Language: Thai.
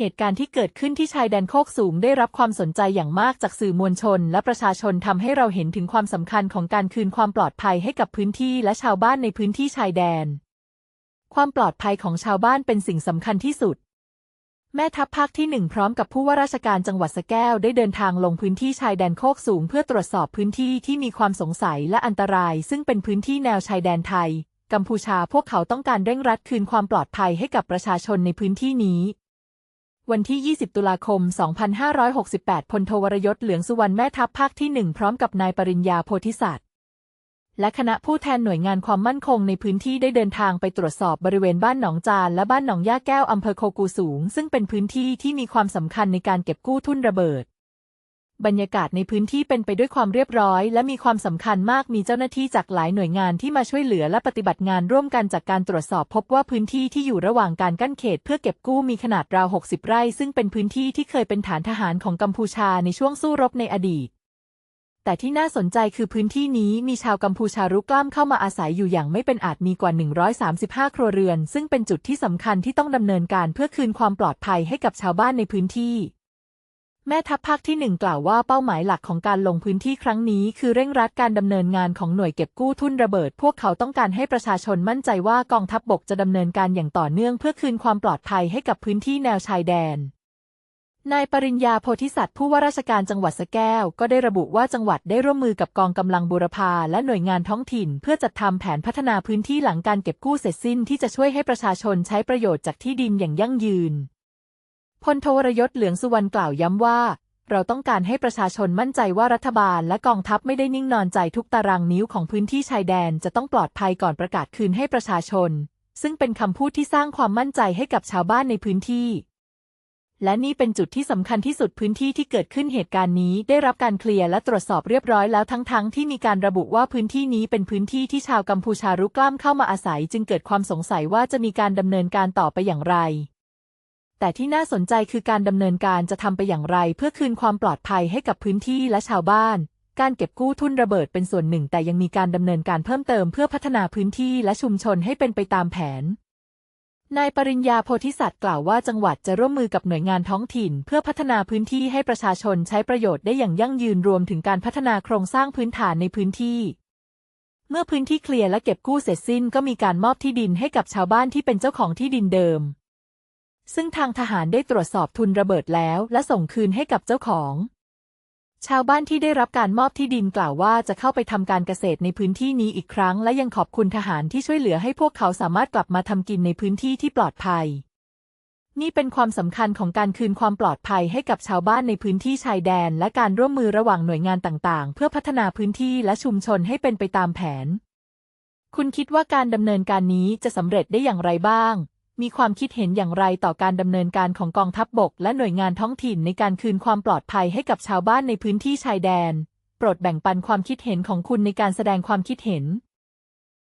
เหตุการณ์ที่เกิดขึ้นที่ชายแดนโคกสูงได้รับความสนใจอย่างมากจากสื่อมวลชน และประชาชนทำให้เราเห็นถึงความสำคัญของการคืนความปลอดภัยให้กับพื้นที่และชาวบ้านในพื้นที่ชายแดน ความปลอดภัยของชาวบ้านเป็นสิ่งสำคัญที่สุด แม่ทัพภาคที่หนึ่งพร้อมกับผู้ว่าราชการจังหวัดสแก้วได้เดินทางลงพื้นที่ชายแดนโคกสูง เพื่อตรวจสอบพื้นที่ที่มีความสงสัยและอันตราย ซึ่งเป็นพื้นที่แนวชายแดนไทย กัมพูชาพวกเขาต้องการเร่งรัดคืนความปลอดภัยให้กับประชาชนในพื้นที่นี้ วันที่ 20 ตุลาคม 2568 พลโทวรยศ เหลืองสุวรรณแม่ทัพภาคที่ 1 พร้อมกับนายปริญญาโพธิสัตว์และคณะผู้แทนหน่วยงานความมั่นคงในพื้นที่ได้เดินทางไปตรวจสอบบริเวณบ้านหนองจานและบ้านหนองย่าแก้วอำเภอโคกูสูง ซึ่งเป็นพื้นที่ที่มีความสำคัญในการเก็บกู้ทุ่นระเบิด บรรยากาศในพื้นที่เป็นไปด้วยความเรียบร้อย และมีความสำคัญมากมีเจ้าหน้าที่จากหลายหน่วยงานที่มาช่วยเหลือและปฏิบัติงานร่วมกันจากการตรวจสอบพบว่าพื้นที่ที่อยู่ระหว่างการกั้นเขต เพื่อเก็บกู้มีขนาดราว 60 ไร่ ซึ่งเป็นพื้นที่ที่เคยเป็นฐานทหารของกัมพูชาในช่วงสู้รบในอดีต แต่ที่น่าสนใจคือพื้นที่นี้มีชาวกัมพูชารุกล้ามเข้ามาอาศัยอยู่อย่างไม่เป็นอาจมีกว่า 135 ครัวเรือน ซึ่งเป็นจุดที่สำคัญที่ต้องดำเนินการเพื่อคืนความปลอดภัยให้กับชาวบ้านในพื้นที่ แม่ทัพภาคที่หนึ่งกล่าวว่าเป้าหมายหลักของการลงพื้นที่ครั้งนี้ คือเร่งรัดการดำเนินงานของหน่วยเก็บกู้ทุนระเบิด พวกเขาต้องการให้ประชาชนมั่นใจว่ากองทัพบบกจะดำเนินการอย่างต่อเนื่องเพื่อคืนความปลอดภัยให้กับพื้นที่แนวชายแดนนายปริญญาโพธิสัตว์ผู้ว่าราชการจังหวัดสแก้ว ก็ได้ระบุว่าจังหวัดได้ร่วมมือกับกองกำลังบูรพาและหน่วยงานท้องถิ่น เพื่อจัดทำแผนพัฒนาพื้นที่หลังการเก็บกู้เสร็จสิ้นที่จะช่วยให้ประชาชนใช้ประโยชน์จากที่ดินอย่างยั่งยืน พลโทวรยศเหลืองสุวรรณกล่าวย้ำว่า เราต้องการให้ประชาชนมั่นใจว่ารัฐบาลและกองทัพไม่ได้นิ่งนอนใจทุกตารางนิ้วของพื้นที่ชายแดนจะต้องปลอดภัยก่อนประกาศคืนให้ประชาชน ซึ่งเป็นคำพูดที่สร้างความมั่นใจให้กับชาวบ้านในพื้นที่ และนี่เป็นจุดที่สำคัญที่สุดพื้นที่ที่เกิดขึ้นเหตุการณ์นี้ได้รับการเคลียร์และตรวจสอบเรียบร้อยแล้วทั้งๆทที่มีการระบุว่าพื้นที่นี้เป็นพื้นที่ที่ชาวกัมพูชารุกล้ามเข้ามาอาศัย จึงเกิดความสงสัยว่าจะมีการดำเนินการต่อไปอย่างไร แต่ที่น่าสนใจคือการดำเนินการจะทำไปอย่างไร เพื่อคืนความปลอดภัยให้กับพื้นที่และชาวบ้าน การเก็บกู้ทุนระเบิดเป็นส่วนหนึ่ง แต่ยังมีการดำเนินการเพิ่มเติมเพื่อพัฒนาพื้นที่และชุมชนให้เป็นไปตามแผน นายปริญญาโพธิสัตว์กล่าวว่าจังหวัดจะร่วมมือกับหน่วยงานท้องถิ่น เพื่อพัฒนาพื้นที่ให้ประชาชนใช้ประโยชน์ได้อย่างยั่งยืนรวมถึงการพัฒนาโครงสร้างพื้นฐานในพื้นที่เมื่อพื้นที่เคลียร์และเก็บกู้เสร็จสิ้นก็มีการมอบที่ดินให้กับชาวบ้านที่เป็นเจ้าของที่ดินเดิม ซึ่งทางทหารได้ตรวจสอบทุนระเบิดแล้ว และส่งคืนให้กับเจ้าของ ชาวบ้านที่ได้รับการมอบที่ดินกล่าวว่าจะเข้าไปทำการเกษตรในพื้นที่นี้อีกครั้ง และยังขอบคุณทหารที่ช่วยเหลือให้พวกเขาสามารถกลับมาทำกินในพื้นที่ที่ปลอดภัย นี่เป็นความสำคัญของการคืนความปลอดภัยให้กับชาวบ้านในพื้นที่ชายแดน และการร่วมมือระหว่างหน่วยงานต่าง ๆ เพื่อพัฒนาพื้นที่และชุมชนให้เป็นไปตามแผน คุณคิดว่าการดำเนินการนี้จะสำเร็จได้อย่างไรบ้าง มีความคิดเห็นอย่างไรต่อการดำเนินการของกองทัพบบก และหน่วยงานท้องถิ่นในการคืนความปลอดภัยให้กับชาวบ้านในพื้นที่ชายแดน โปรดแบ่งปันความคิดเห็นของคุณในการแสดงความคิดเห็น